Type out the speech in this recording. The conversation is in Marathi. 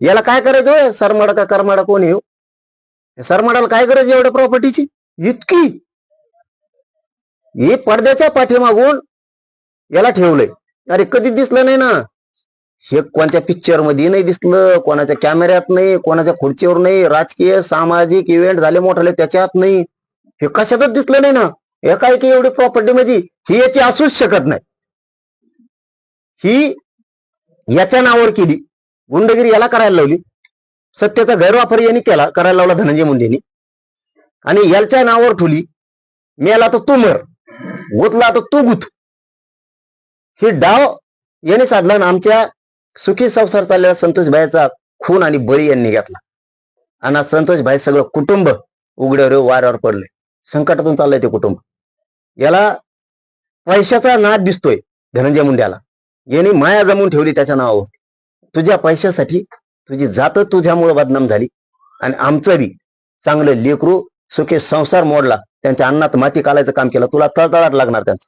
याला काय करायचं होय? सरमाडा का करमाडा कोण हो? येऊ सरमाडाला काय करायचं एवढ्या प्रॉपर्टीची इतकी. हे पडद्याच्या पाठीमागून याला ठेवलंय. अरे कधी दिसलं नाही ना. हे कोणत्या पिक्चरमध्ये नाही दिसलं कोणाच्या कॅमेऱ्यात नाही कोणाच्या खुर्चीवर नाही राजकीय सामाजिक इव्हेंट झाले मोठाले त्याच्यात नाही. हे कशातच दिसलं नाही ना. एका एकी एवढी प्रॉपर्टी म्हणजे ही याची असूच शकत नाही. ही याच्या नावावर केली. गुंडगिरी याला करायला लावली. सत्तेचा गैरवापर यांनी केला करायला लावला धनंजय मुंडेनी. आणि याच्या नावावर ठेवली मेला तर तू मर गुतला तर तू गुत ही डाव याने साधला आणि आमच्या सुखी संसार चाललेला संतोषभाईचा खून आणि बळी यांनी घेतला. आणि संतोषभाई सगळं कुटुंब उघड्यावर वाऱ्यावर पडले. संकटातून चाललंय ते कुटुंब. याला पैशाचा नाद दिसतोय धनंजय मुंड्याला यांनी माया जमून ठेवली त्याच्या नावावर. तुझ्या पैशासाठी तुझी जात तुझ्यामुळे बदनाम झाली. आणि आमचं बी चांगलं लेकरू सुखे संसार मोडला. त्यांच्या अन्नात माती कालायचं काम केलं. तुला तळतळाट लागणार त्यांचं.